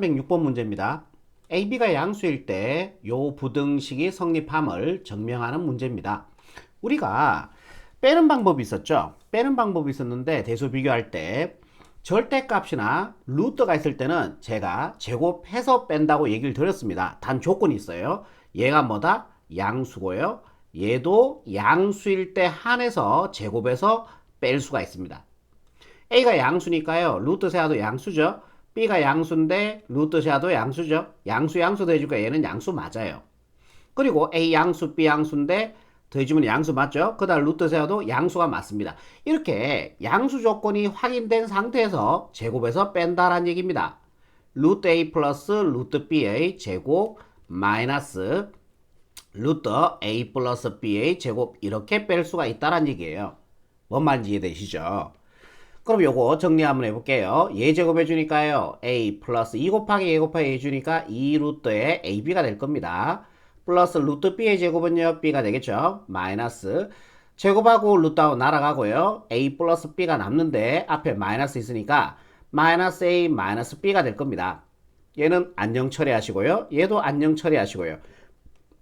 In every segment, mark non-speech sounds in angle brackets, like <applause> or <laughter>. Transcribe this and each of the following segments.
306번 문제입니다. AB가 양수일 때 요 부등식이 성립함을 증명하는 문제입니다. 우리가 빼는 방법이 있었죠. 빼는 방법이 있었는데 대수 비교할 때 절대값이나 루트가 있을 때는 제가 제곱해서 뺀다고 얘기를 드렸습니다. 단 조건이 있어요. 얘가 뭐다? 양수고요. 얘도 양수일 때 한해서 제곱해서 뺄 수가 있습니다. A가 양수니까요. 루트 세아도 양수죠. B가 양수인데 루트 세아도 양수죠. 양수 양수 더해주니까 얘는 양수 맞아요. 그리고 A 양수 B 양수인데 더해주면 양수 맞죠? 그 다음 루트 세아도 양수가 맞습니다. 이렇게 양수 조건이 확인된 상태에서 제곱해서 뺀다라는 얘기입니다. 루트 A 플러스 루트 B의 제곱 마이너스 루트 A 플러스 B의 제곱 이렇게 뺄 수가 있다는 얘기예요. 뭔 말인지 이해되시죠? 그럼 요거 정리 한번 해볼게요. 얘 제곱해 주니까요. a 플러스 2 곱하기 a 곱하기 a 주니까 2 루트의 ab가 될 겁니다. 플러스 루트 b의 제곱은요. b가 되겠죠. 마이너스 제곱하고 루트하고 날아가고요. a 플러스 b가 남는데 앞에 마이너스 있으니까 마이너스 a 마이너스 b가 될 겁니다. 얘는 안녕 처리하시고요. 얘도 안녕 처리하시고요.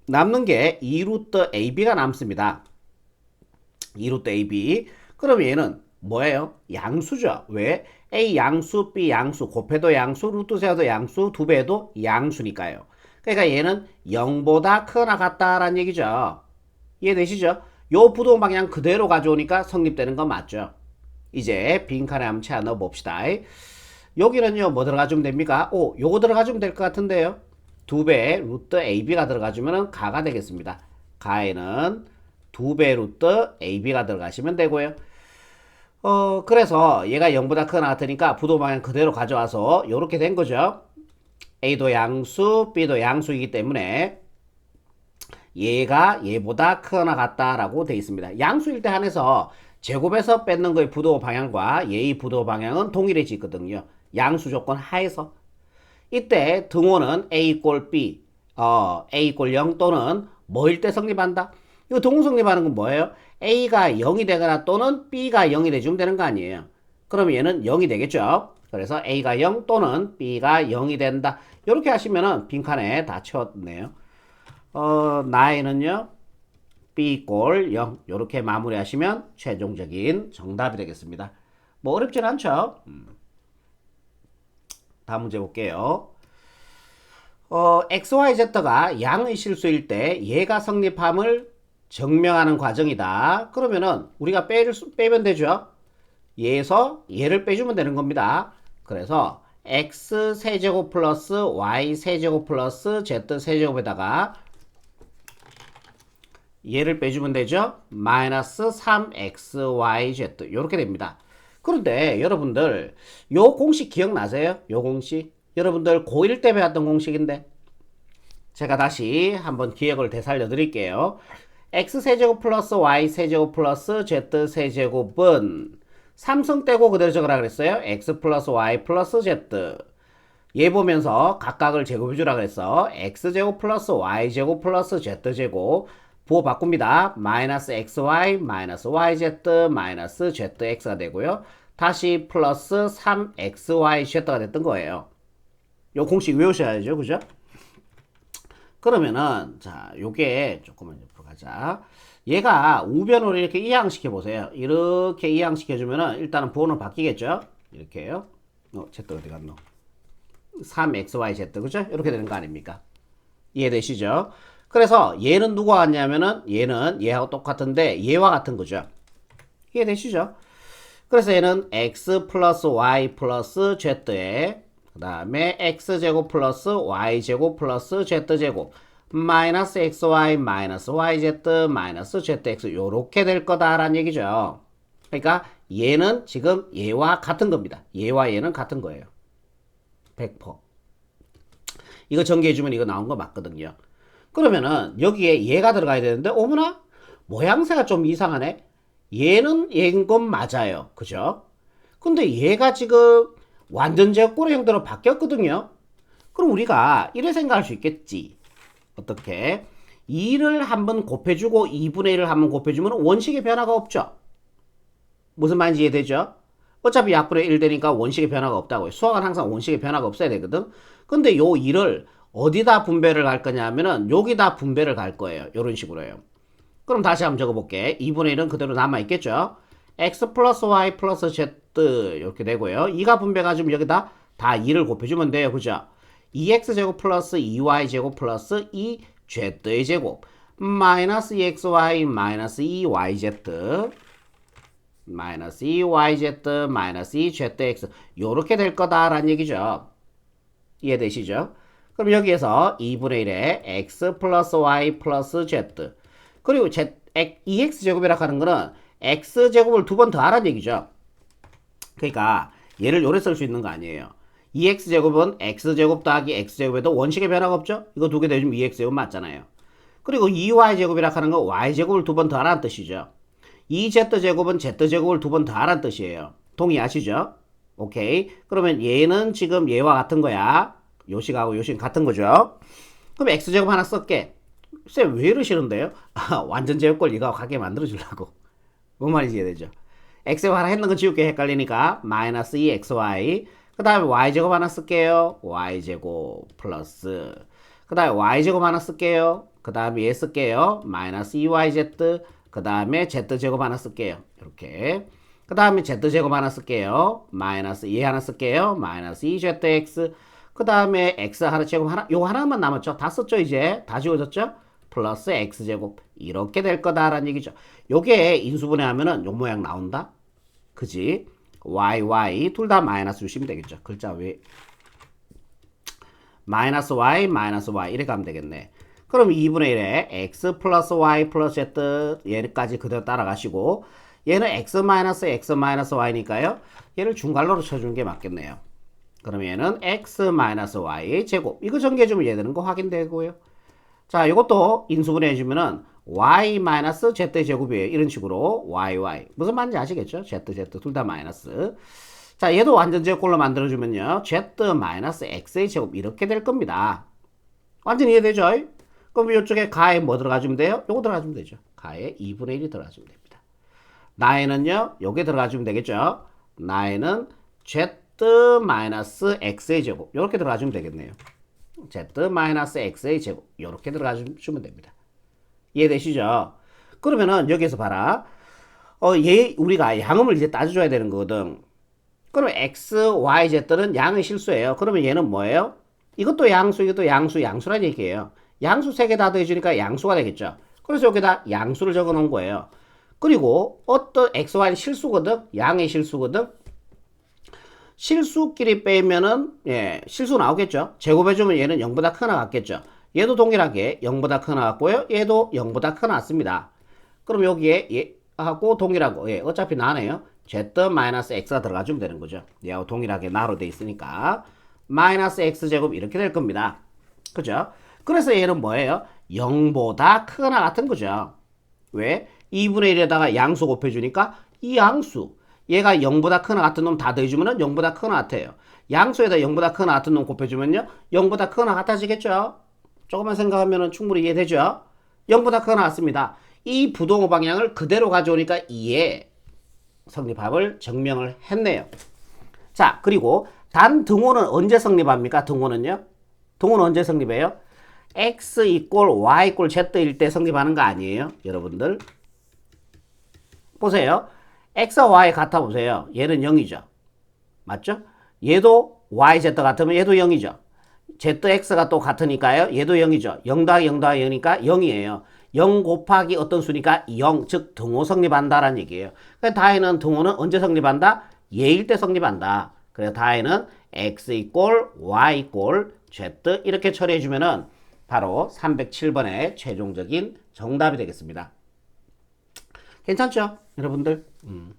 남는 게 2 루트 ab가 남습니다. 2 루트 ab. 그럼 얘는 뭐예요? 양수죠. 왜? A 양수, B 양수, 곱해도 양수, 루트 세워도 양수, 두 배도 양수니까요. 그러니까 얘는 0보다 크거나 같다라는 얘기죠. 이해되시죠? 요 부동 방향 그대로 가져오니까 성립되는 건 맞죠. 이제 빈칸에 한번 채워 넣어 봅시다. 여기는요, 뭐 들어가주면 됩니까? 오, 요거 들어가주면 될 것 같은데요. 두배 루트 AB가 들어가주면 가가 되겠습니다. 가에는 두 배 루트 AB가 들어가시면 되고요. 어, 그래서 얘가 0보다 크거나 같으니까 부도 방향 그대로 가져와서 이렇게 된 거죠. A도 양수, B도 양수이기 때문에 얘가 얘보다 크거나 같다라고 되어 있습니다. 양수일 때 한해서 제곱해서 뺏는 거의 부도 방향과 얘의 부도 방향은 동일해지거든요. 양수 조건 하에서. 이때 등호는 A 꼴 B, 어, A 꼴 0 또는 뭐일 때 성립한다? 이거 동호 성립하는 건 뭐예요? A가 0이 되거나 또는 B가 0이 돼주면 되는 거 아니에요. 그럼 얘는 0이 되겠죠? 그래서 A가 0 또는 B가 0이 된다. 이렇게 하시면은 빈칸에 다 채웠네요. 어, 나에는요, B꼴 0. 이렇게 마무리 하시면 최종적인 정답이 되겠습니다. 뭐 어렵진 않죠? 음. 다음 문제 볼게요. 어, XYZ가 양의 실수일 때 얘가 성립함을 증명하는 과정이다. 그러면은 우리가 빼, 빼면 되죠. 얘에서 얘를 빼주면 되는 겁니다. 그래서 x 세제곱 플러스 y 세제곱 플러스 z 세제곱에다가 얘를 빼주면 되죠. 마이너스 3xyz 이렇게 됩니다. 그런데 여러분들 요 공식 기억나세요? 요 공식 여러분들 고1 때 배웠던 공식인데 제가 다시 한번 기억을 되살려 드릴게요. X세제곱 플러스 y세제곱 플러스 z세제곱은 삼성 떼고 그대로 적으라 그랬어요. x 플러스 y 플러스 z 얘 보면서 각각을 제곱해 주라 그랬어. x제곱 플러스 y제곱 플러스 z제곱 부호 바꿉니다. 마이너스 xy 마이너스 yz 마이너스 zx가 되고요. 다시 플러스 3xyz가 됐던 거예요. 요 공식 외우셔야죠. 그죠? 그러면은 자 요게 조금만 가자. 얘가 우변으로 이렇게 이항시켜 보세요. 이렇게 이항시켜 주면은 일단은 부호는 바뀌겠죠? 이렇게요. 어 z 어디 갔노? 3xyz 그죠? 이렇게 되는 거 아닙니까? 이해되시죠? 그래서 얘는 누가 같냐면은 얘는 얘하고 똑같은데 얘와 같은 거죠. 이해되시죠? 그래서 얘는 x 플러스 y 플러스 z에 그 다음에 x제곱 플러스 y제곱 플러스 z제곱 마이너스 xy 마이너스 yz 마이너스 zx 요렇게 될 거다라는 얘기죠. 그러니까 얘는 지금 얘와 같은 겁니다. 얘와 얘는 같은 거예요. 100%. 이거 전개해주면 이거 나온 거 맞거든요. 그러면은 여기에 얘가 들어가야 되는데 어머나 모양새가 좀 이상하네. 얘는 얘인 건 맞아요. 그죠? 근데 얘가 지금 완전 제곱꼴의 형태로 바뀌었거든요. 그럼 우리가 이래 생각할 수 있겠지. 어떻게? 2를 한번 곱해주고 2분의 1을 한번 곱해주면 원식의 변화가 없죠. 무슨 말인지 이해되죠? 어차피 약분의 1 되니까 원식의 변화가 없다고요. 수학은 항상 원식의 변화가 없어야 되거든. 근데 요 2를 어디다 분배를 할 거냐면은 여기다 분배를 갈 거예요. 이런 식으로요. 그럼 다시 한번 적어볼게. 2분의 1은 그대로 남아있겠죠? x 플러스 y 플러스 z 이렇게 되고요. 2가 분배가 지금 여기다 다 2를 곱해주면 돼요. 그죠? 2x제곱 플러스 2y제곱 플러스 2z의 제곱 마이너스 2xy 마이너스 2yz 마이너스 2yz 마이너스 2zx 요렇게 될 거다라는 얘기죠. 이해되시죠? 그럼 여기에서 2분의 1에 x 플러스 y 플러스 z 그리고 z, 2x제곱이라고 하는 거는 x제곱을 두 번 더하라는 얘기죠. 그러니까 얘를 요래 쓸 수 있는 거 아니에요. 2x제곱은 x제곱 더하기 x제곱에도 원식의 변화가 없죠? 이거 두 개 대주면 2x제곱 맞잖아요. 그리고 2y제곱이라 하는 거 y제곱을 두 번 더하라는 뜻이죠. 2z제곱은 z제곱을 두 번 더하라는 뜻이에요. 동의하시죠? 오케이. 그러면 얘는 지금 얘와 같은 거야. 요식하고 요식 같은 거죠. 그럼 x제곱 하나 쓸게. 쌤, 왜 이러시는데요? 아, <laughs> 완전 제곱걸 이거 가게 만들어 주려고. 뭔 말인지 이해되죠? x제곱 하나 했는 거 지울게 헷갈리니까 마이너스 2xy 그 다음에 y제곱 하나 쓸게요. y제곱 플러스 그 다음에 y제곱 하나 쓸게요. 그 다음에 얘 쓸게요. 마이너스 2yz 그 다음에 z제곱 하나 쓸게요. 이렇게 그 다음에 z제곱 하나 쓸게요. 마이너스 얘 하나 쓸게요. 마이너스 2zx 그 다음에 x 하나 제곱 하나 요 하나만 남았죠. 다 썼죠 이제 다 지워졌죠. 플러스 x제곱 이렇게 될 거다라는 얘기죠. 요게 인수분해 하면은 요 모양 나온다. 그지? Y, y 둘 다 마이너스 주시면 되겠죠. 글자 왜 마이너스 y, 마이너스 y 이렇게 가면 되겠네. 그럼 2분의 1에 x 플러스 y 플러스 z 얘까지 그대로 따라가시고 얘는 x 마이너스 x 마이너스 y니까요. 얘를 중괄호로 쳐주는 게 맞겠네요. 그럼 얘는 x 마이너스 y의 제곱 이거 전개해주면 얘 되는 거 확인되고요. 자 이것도 인수분해 해주면은 y 마이너스 z 제곱이에요. 이런 식으로 y y 무슨 말인지 아시겠죠? z z 둘 다 마이너스. 자 얘도 완전 제곱꼴로 만들어주면요. z 마이너스 x의 제곱 이렇게 될 겁니다. 완전 이해되죠? 그럼 이쪽에 가에 뭐 들어가주면 돼요? 요거 들어가주면 되죠. 가에 2분의 1이 들어가주면 됩니다. 나에는요. 요게 들어가주면 되겠죠? 나에는 z 마이너스 x의 제곱 이렇게 들어가주면 되겠네요. z 마이너스 x의 제곱 이렇게 들어가주면 됩니다. 이해되시죠? 그러면은 여기서 봐라. 어, 얘 우리가 양음을 이제 따져줘야 되는 거거든. 그럼 x, y, z는 양의 실수예요. 그러면 얘는 뭐예요? 이것도 양수, 이것도 양수, 양수란 얘기예요. 양수 세 개 다 더해주니까 양수가 되겠죠. 그래서 여기다 양수를 적어 놓은 거예요. 그리고 어떤 x, y는 실수거든? 양의 실수거든? 실수끼리 빼면은 예, 실수 나오겠죠. 제곱해주면 얘는 0보다 크나 같겠죠. 얘도 동일하게 0보다 크나 같고요. 얘도 0보다 크나 같습니다. 그럼 여기에 얘하고 동일하고 예, 어차피 나네요. z-x가 들어가주면 되는 거죠. 얘하고 동일하게 나로 돼 있으니까 마이너스 x제곱 이렇게 될 겁니다. 그죠? 그래서 얘는 뭐예요? 0보다 크거나 같은 거죠. 왜? 2분의 1에다가 양수 곱해주니까 이 양수 얘가 0보다 크거나 같은 놈 다 더해주면 0보다 크거나 같아요. 양수에다 0보다 크거나 같은 놈 곱해주면요. 0보다 크거나 같아지겠죠? 조금만 생각하면 충분히 이해되죠? 0보다 크거나 같습니다. 이 부동호 방향을 그대로 가져오니까 2의 성립합을 증명을 했네요. 자, 그리고 단 등호는 언제 성립합니까? 등호는요? 등호는 언제 성립해요? x 이꼴 y 이꼴 z일 때 성립하는 거 아니에요? 여러분들. 보세요. x와 y 같아 보세요. 얘는 0이죠. 맞죠? 얘도 y, z 같으면 얘도 0이죠. Zx가 또 같으니까요. 얘도 0이죠. 0 더하기 0 더하기 0이니까 0이에요. 0 곱하기 어떤 수니까 0, 즉 등호 성립한다라는 얘기예요. 그래서 다에는 등호는 언제 성립한다? 얘일 때 성립한다. 그래서 다에는 x 이꼴 y 이꼴 z 이렇게 처리해 주면은 바로 307번의 최종적인 정답이 되겠습니다. 괜찮죠? 여러분들? 음.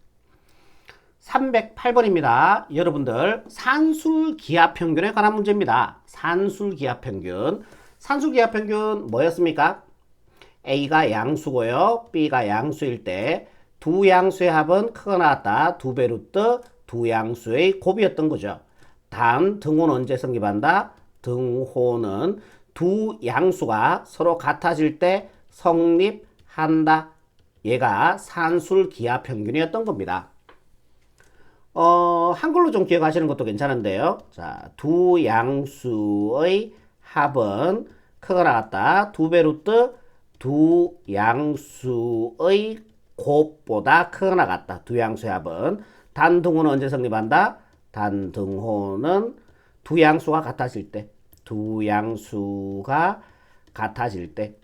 308번입니다. 여러분들 산술기하평균에 관한 문제입니다. 산술기하평균. 산술기하평균 뭐였습니까? A가 양수고요. B가 양수일 때 두 양수의 합은 크거나 같다. 두 배 루트 두 양수의 곱이었던 거죠. 단 등호는 언제 성립한다? 등호는 두 양수가 서로 같아질 때 성립한다. 얘가 산술기하평균이었던 겁니다. 어, 한글로 좀 기억하시는 것도 괜찮은데요. 자, 두 양수의 합은 크거나 같다. 두 배 루트 두 양수의 곱보다 크거나 같다. 두 양수의 합은 단등호는 언제 성립한다? 단등호는 두 양수가 같아질 때. 두 양수가 같아질 때.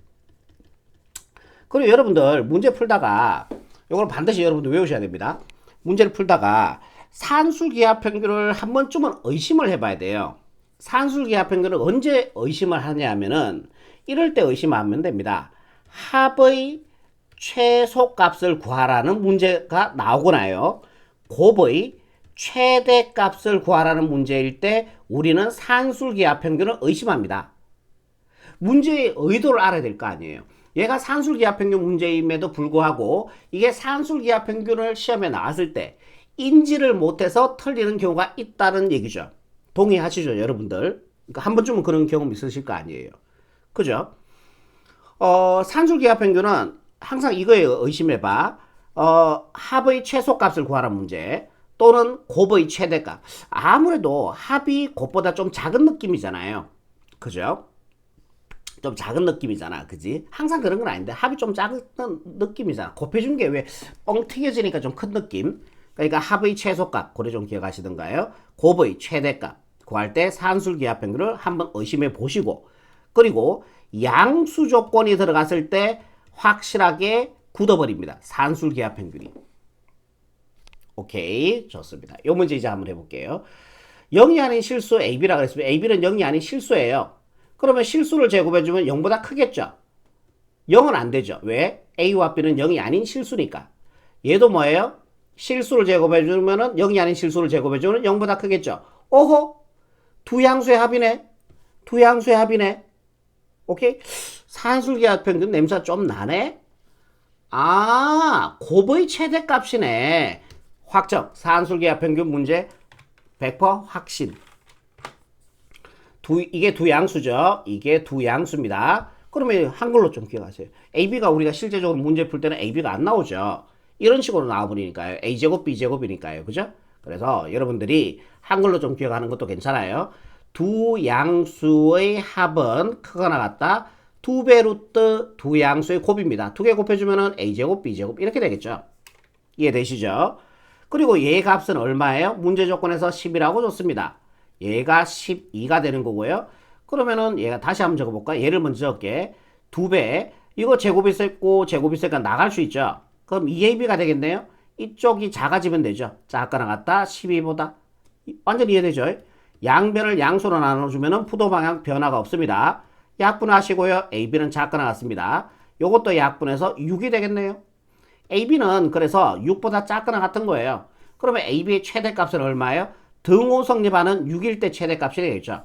그리고 여러분들 문제 풀다가 이걸 반드시 여러분들 외우셔야 됩니다. 문제를 풀다가 산술기하 평균을 한 번쯤은 의심을 해봐야 돼요. 산술기하 평균을 언제 의심을 하냐면은 이럴 때 의심하면 됩니다. 합의 최소값을 구하라는 문제가 나오고 나요. 곱의 최대값을 구하라는 문제일 때 우리는 산술기하 평균을 의심합니다. 문제의 의도를 알아야 될 거 아니에요. 얘가 산술기하 평균 문제임에도 불구하고 이게 산술기하 평균을 시험에 나왔을 때 인지를 못해서 틀리는 경우가 있다는 얘기죠. 동의하시죠, 여러분들? 그러니까 한 번쯤은 그런 경험 있으실 거 아니에요. 그죠? 어, 산술기하 평균은 항상 이거에 의심해봐. 어, 합의 최소값을 구하라는 문제 또는 곱의 최대값. 아무래도 합이 곱보다 좀 작은 느낌이잖아요. 그죠? 좀 작은 느낌이잖아. 그지? 항상 그런 건 아닌데 합이 좀 작은 느낌이잖아. 곱해준 게 왜 뻥 튀겨지니까 좀 큰 느낌. 그러니까 합의 최소값 고래 좀 기억하시던가요? 곱의 최대값 구할 때 산술기하 평균을 한번 의심해 보시고 그리고 양수 조건이 들어갔을 때 확실하게 굳어버립니다. 산술기하 평균이. 오케이 좋습니다. 이 문제 이제 한번 해볼게요. 0이 아닌 실수 AB라 그랬습니다. AB는 0이 아닌 실수예요. 그러면 실수를 제곱해주면 0보다 크겠죠? 0은 안 되죠. 왜? A와 B는 0이 아닌 실수니까. 얘도 뭐예요? 실수를 제곱해 주면은 0이 아닌 실수를 제곱해 주면 0보다 크겠죠? 오호! 두 양수의 합이네. 두 양수의 합이네. 오케이? 산술기하 평균 냄새가 좀 나네? 아, 곱의 최대값이네. 확정. 산술기하 평균 문제 100% 확신. 두, 이게 두 양수죠. 이게 두 양수입니다. 그러면 한글로 좀 기억하세요. AB가 우리가 실제적으로 문제 풀 때는 AB가 안 나오죠. 이런 식으로 나와버리니까요. A제곱, B제곱이니까요. 그죠? 그래서 여러분들이 한글로 좀 기억하는 것도 괜찮아요. 두 양수의 합은 크거나 같다. 두 배 루트 두 양수의 곱입니다. 두 개 곱해주면은 A제곱, B제곱 이렇게 되겠죠. 이해되시죠? 그리고 얘 값은 얼마예요? 문제 조건에서 10이라고 줬습니다. 얘가 12가 되는 거고요. 그러면은 얘가 다시 한번 적어볼까? 얘를 먼저 적게. 두 배. 이거 제곱이 있고 제곱이 있으니까 나갈 수 있죠. 그럼 2AB가 되겠네요. 이쪽이 작아지면 되죠. 작거나 같다. 12보다. 완전 이해되죠? 양변을 양수로 나눠주면은 부도 방향 변화가 없습니다. 약분하시고요. AB는 작거나 같습니다. 요것도 약분해서 6이 되겠네요. AB는 그래서 6보다 작거나 같은 거예요. 그러면 AB의 최대값은 얼마예요? 등호 성립하는 6일 때 최대값이 되겠죠.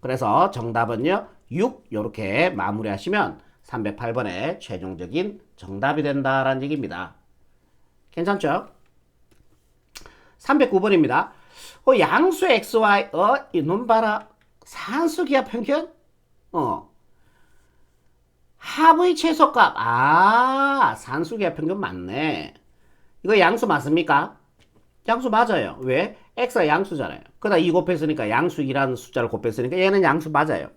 그래서 정답은요. 6 이렇게 마무리하시면 308번의 최종적인 정답이 된다라는 얘기입니다. 괜찮죠? 309번입니다. 어, 양수 xy 어, 이놈 봐라. 산수 기하 평균? 어. 합의 최소값. 아, 산수 기하 평균 맞네. 이거 양수 맞습니까? 양수 맞아요. 왜? x가 양수잖아요. 그러다 2 곱했으니까 양수 2라는 숫자를 곱했으니까 얘는 양수 맞아요.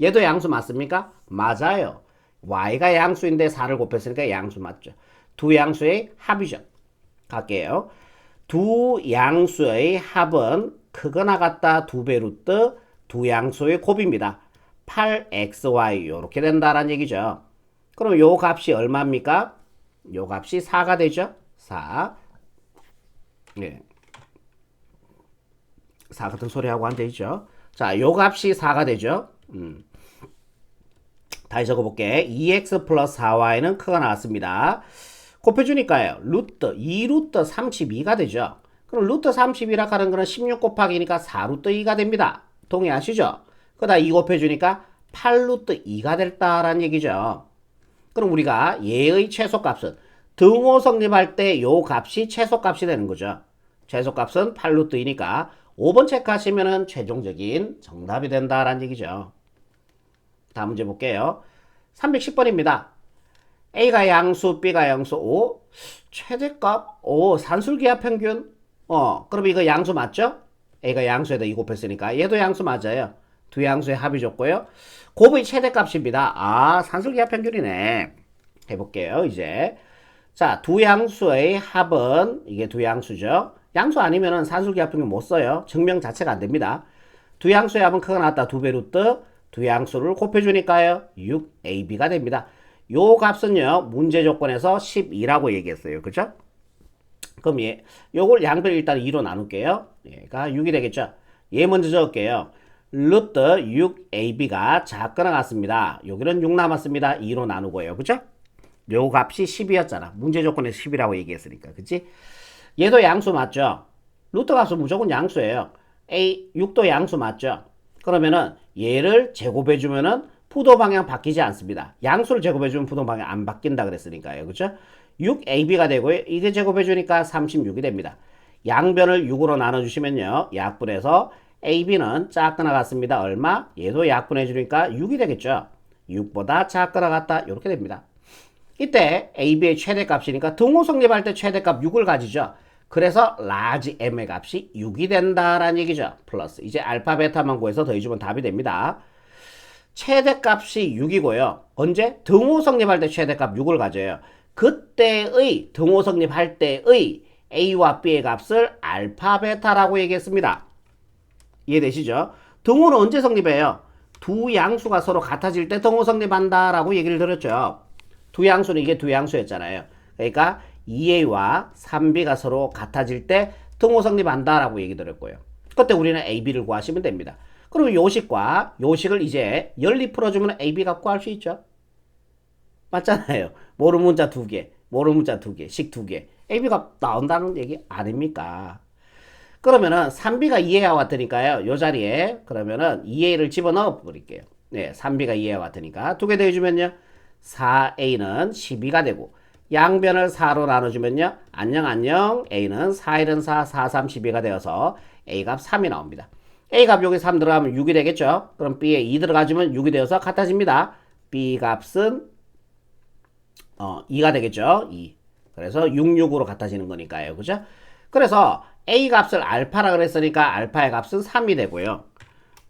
얘도 양수 맞습니까? 맞아요. Y가 양수인데 4를 곱했으니까 양수 맞죠. 두 양수의 합이죠. 갈게요. 두 양수의 합은 크거나 같다 두 배 루트 두 양수의 곱입니다. 8xy 이렇게 된다라는 얘기죠. 그럼 요 값이 얼마입니까? 요 값이 4가 되죠. 4. 예. 4 같은 소리하고 앉아있죠. 자, 요 값이 4가 되죠. 음. 다시 적어볼게. 2x 플러스 4y는 크가 나왔습니다. 곱해주니까요. 루트 2루트 32가 되죠. 그럼 루트 32라 하는 거는 16 곱하기니까 4루트 2가 됩니다. 동의하시죠? 그러다 2 곱해주니까 8루트 2가 됐다라는 얘기죠. 그럼 우리가 얘의 최소값은 등호 성립할 때 요 값이 최소값이 되는 거죠. 최소값은 8루트 2니까 5번 체크하시면은 최종적인 정답이 된다라는 얘기죠. 다음 문제 볼게요. 310번입니다. A가 양수, B가 양수, 5. 최대값, 5. 산술기하 평균, 어, 그럼 이거 양수 맞죠? A가 양수에다 2 곱했으니까 얘도 양수 맞아요. 두 양수의 합이 줬고요. 곱의 최대값입니다. 아, 산술기하 평균이네. 해볼게요, 이제. 자, 두 양수의 합은 이게 두 양수죠. 양수 아니면은 산술기하 평균 못 써요. 증명 자체가 안 됩니다. 두 양수의 합은 크가 나왔다. 두 배 루트. 두 양수를 곱해주니까요. 6AB가 됩니다. 요 값은요, 문제 조건에서 12라고 얘기했어요. 그죠? 그럼 얘, 요걸 양변 일단 2로 나눌게요. 얘가 6이 되겠죠? 얘 먼저 적을게요. 루트 6ab가 작거나 같습니다. 여기는 6 남았습니다. 2로 나누고요. 그죠? 요 값이 10이었잖아. 문제 조건에서 10이라고 얘기했으니까. 그치? 얘도 양수 맞죠? 루트 값은 무조건 양수예요. a 6도 양수 맞죠? 그러면은 얘를 제곱해 주면은 부도 방향 바뀌지 않습니다. 양수를 제곱해 주면 부도 방향 안 바뀐다 그랬으니까요. 그죠? 6ab가 되고요. 이게 제곱해 주니까 36이 됩니다. 양변을 6으로 나눠 주시면요. 약분해서 ab는 작거나 같습니다. 얼마? 얘도 약분해 주니까 6이 되겠죠. 6보다 작거나 같다. 이렇게 됩니다. 이때 ab의 최대값이니까 등호 성립할 때 최대값 6을 가지죠. 그래서 라지 m의 값이 6이 된다라는 얘기죠. 플러스 이제 알파 베타만 구해서 더해주면 답이 됩니다. 최대값이 6이고요. 언제? 등호 성립할 때 최대값 6을 가져요. 그때의 등호 성립할 때의 a와 b의 값을 알파 베타라고 얘기했습니다. 이해되시죠? 등호는 언제 성립해요? 두 양수가 서로 같아질 때 등호 성립한다라고 얘기를 드렸죠. 두 양수는 이게 두 양수였잖아요. 그러니까 2a와 3b가 서로 같아질 때 등호 성립한다라고 얘기 드렸고요. 그때 우리는 ab를 구하시면 됩니다. 그럼 요식과 요식을 이제 열리 풀어주면 ab 값 구할 수 있죠. 맞잖아요. 모르는 문자 두 개, 모르는 문자 두 개, 식 두 개. ab 값 나온다는 얘기 아닙니까? 그러면은 3b가 2a와 같으니까요. 요 자리에 그러면은 2a를 집어넣어 버릴게요. 네, 3b가 2a와 같으니까 두 개 더해주면요. 4a는 12가 되고 양변을 4로 나눠주면요. 안녕 안녕 a는 4, 1은 4, 4, 3, 12가 되어서 a 값 3이 나옵니다. a 값 여기 3 들어가면 6이 되겠죠. 그럼 b에 2 들어가주면 6이 되어서 같아집니다. b 값은 어, 2가 되겠죠. 2. 그래서 6, 6으로 같아지는 거니까요. 그죠? 그래서 a 값을 알파라 그랬으니까 알파의 값은 3이 되고요.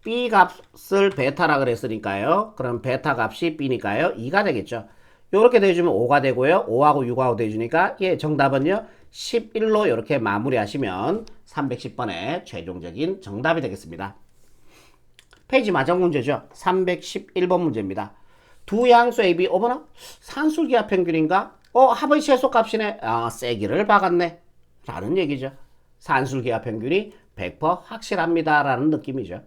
b 값을 베타라 그랬으니까요. 그럼 베타 값이 b니까요. 2가 되겠죠. 요렇게 대주면 5가 되고요. 5하고 6하고 대주니까 예, 정답은요. 11로 이렇게 마무리하시면 310번의 최종적인 정답이 되겠습니다. 페이지 마정 문제죠. 311번 문제입니다. 두 양수 AB 어머나 산술기하 평균인가? 어 합의 최소값이네. 아 세기를 박았네. 라는 얘기죠. 산술기하 평균이 100% 확실합니다. 라는 느낌이죠.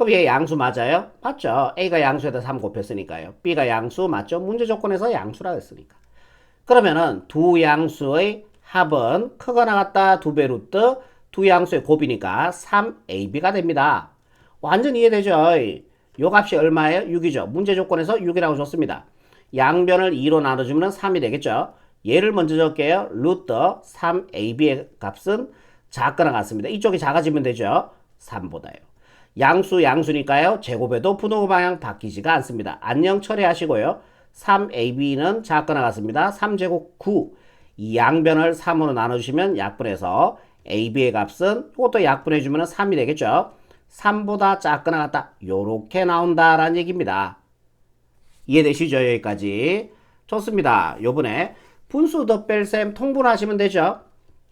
그럼 얘 양수 맞아요? 맞죠. A가 양수에다 3 곱했으니까요. B가 양수 맞죠? 문제 조건에서 양수라 했으니까. 그러면은 두 양수의 합은 크거나 같다 두 배 루트 두 양수의 곱이니까 3AB가 됩니다. 완전 이해되죠? 요 값이 얼마예요? 6이죠. 문제 조건에서 6이라고 줬습니다. 양변을 2로 나눠주면 3이 되겠죠. 얘를 먼저 적을게요. 루트 3AB의 값은 작거나 같습니다. 이쪽이 작아지면 되죠. 3보다요. 양수 양수니까요. 제곱해도 분호 방향 바뀌지가 않습니다. 안녕 처리하시고요. 3AB는 작거나 같습니다. 3제곱 9. 이 양변을 3으로 나눠주시면 약분해서 AB의 값은 이것도 약분해주면 3이 되겠죠. 3보다 작거나 같다. 요렇게 나온다라는 얘기입니다. 이해되시죠? 여기까지. 좋습니다. 요번에 분수 덧뺄셈 통분하시면 되죠.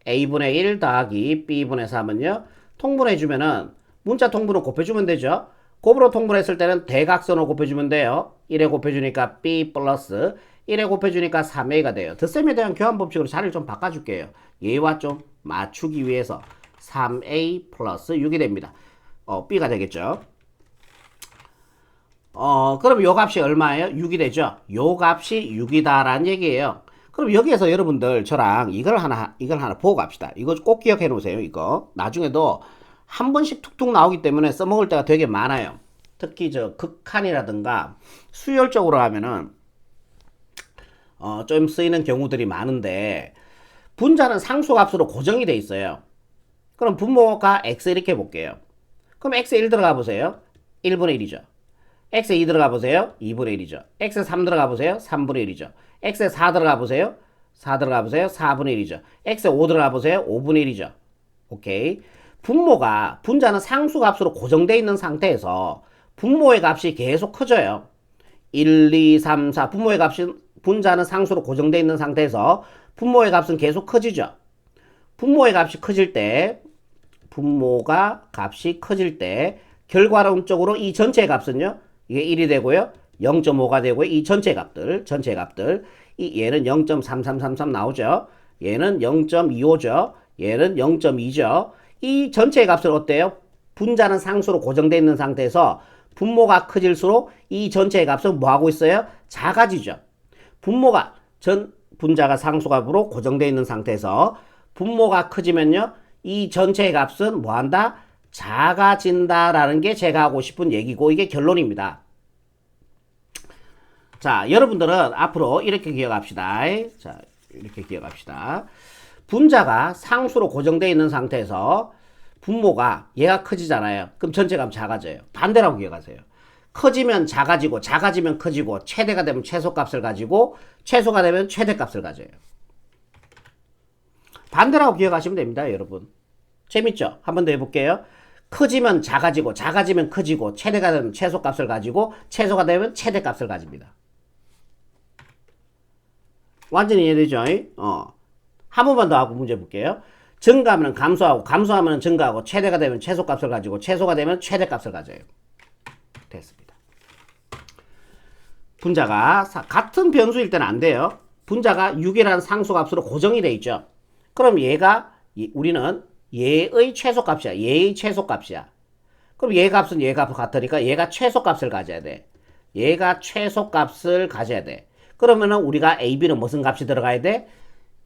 a분의 1 더하기 b분의 3은요. 통분해주면은 문자 통분을 곱해주면 되죠. 곱으로 통분했을 때는 대각선으로 곱해주면 돼요. 1에 곱해주니까 b 플러스 1에 곱해주니까 3a가 돼요. 덧셈에 대한 교환 법칙으로 자리를 좀 바꿔줄게요. 얘와 좀 맞추기 위해서 3a 플러스 6이 됩니다. 어, b가 되겠죠. 어, 그럼 요 값이 얼마예요? 6이 되죠. 요 값이 6이다라는 얘기예요. 그럼 여기에서 여러분들 저랑 이걸 하나 이걸 하나 보고 갑시다. 이거 꼭 기억해 놓으세요. 이거 나중에도 한 번씩 툭툭 나오기 때문에 써먹을 때가 되게 많아요. 특히 저 극한이라든가 수열적으로 하면은 어, 좀 쓰이는 경우들이 많은데 분자는 상수값으로 고정이 돼 있어요. 그럼 분모가 x 이렇게 볼게요. 그럼 x 1 들어가 보세요. 1분의 1이죠. x 2 들어가 보세요. 2분의 1이죠. x 3 들어가 보세요. 3분의 1이죠. x 4 들어가 보세요. 4 들어가 보세요. 4분의 1이죠. x 5 들어가 보세요. 5분의 1이죠. 오케이. 분모가 분자는 상수값으로 고정되어 있는 상태에서 분모의 값이 계속 커져요. 1, 2, 3, 4 분모의 값이 분자는 상수로 고정되어 있는 상태에서 분모의 값은 계속 커지죠. 분모의 값이 커질 때 분모가 값이 커질 때 결과론적으로 이 전체의 값은요. 이게 1이 되고요. 0.5가 되고요. 이 전체 값들, 전체 값들. 이 얘는 0.3333 나오죠. 얘는 0.25죠. 얘는 0.2죠. 이 전체의 값은 어때요? 분자는 상수로 고정되어 있는 상태에서 분모가 커질수록 이 전체의 값은 뭐 하고 있어요? 작아지죠. 분모가 전 분자가 상수값으로 고정되어 있는 상태에서 분모가 커지면요. 이 전체의 값은 뭐 한다? 작아진다라는 게 제가 하고 싶은 얘기고 이게 결론입니다. 자, 여러분들은 앞으로 이렇게 기억합시다. 자, 이렇게 기억합시다. 분자가 상수로 고정되어 있는 상태에서 분모가 얘가 커지잖아요. 그럼 전체값 작아져요. 반대라고 기억하세요. 커지면 작아지고 작아지면 커지고 최대가 되면 최소값을 가지고 최소가 되면 최대값을 가져요. 반대라고 기억하시면 됩니다, 여러분. 재밌죠? 한 번 더 해볼게요. 커지면 작아지고 작아지면 커지고 최대가 되면 최소값을 가지고 최소가 되면 최대값을 가집니다. 완전히 이해되죠? 어. 한 번만 더 하고 문제 볼게요. 증가하면 감소하고 감소하면 증가하고 최대가 되면 최소값을 가지고 최소가 되면 최대값을 가져요. 됐습니다. 분자가 사- 같은 변수일 때는 안 돼요. 분자가 6이라는 상수값으로 고정이 돼 있죠. 그럼 얘가 이- 우리는 얘의 최소값이야. 얘의 최소값이야. 그럼 얘 값은 얘 값과 같으니까 얘가 최소값을 가져야 돼. 얘가 최소값을 가져야 돼. 그러면은 우리가 A, B는 무슨 값이 들어가야 돼?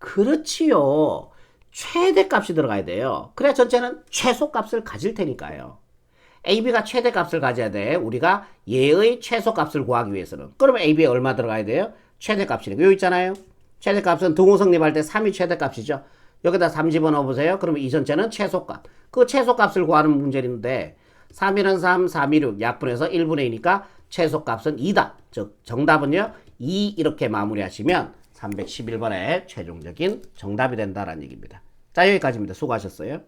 그렇지요. 최대값이 들어가야 돼요. 그래야 전체는 최소값을 가질 테니까요. AB가 최대값을 가져야 돼. 우리가 얘의 최소값을 구하기 위해서는. 그러면 AB에 얼마 들어가야 돼요? 최대값이니까. 여기 있잖아요. 최대값은 등호 성립할 때 3이 최대값이죠. 여기다 3 집어넣어 보세요. 그러면 이 전체는 최소값. 그 최소값을 구하는 문제인데 3일은 3, 3이 6, 약분해서 1분의 2니까 최소값은 2다. 즉 정답은요. 2 이렇게 마무리하시면 311번의 최종적인 정답이 된다라는 얘기입니다. 자 여기까지입니다. 수고하셨어요.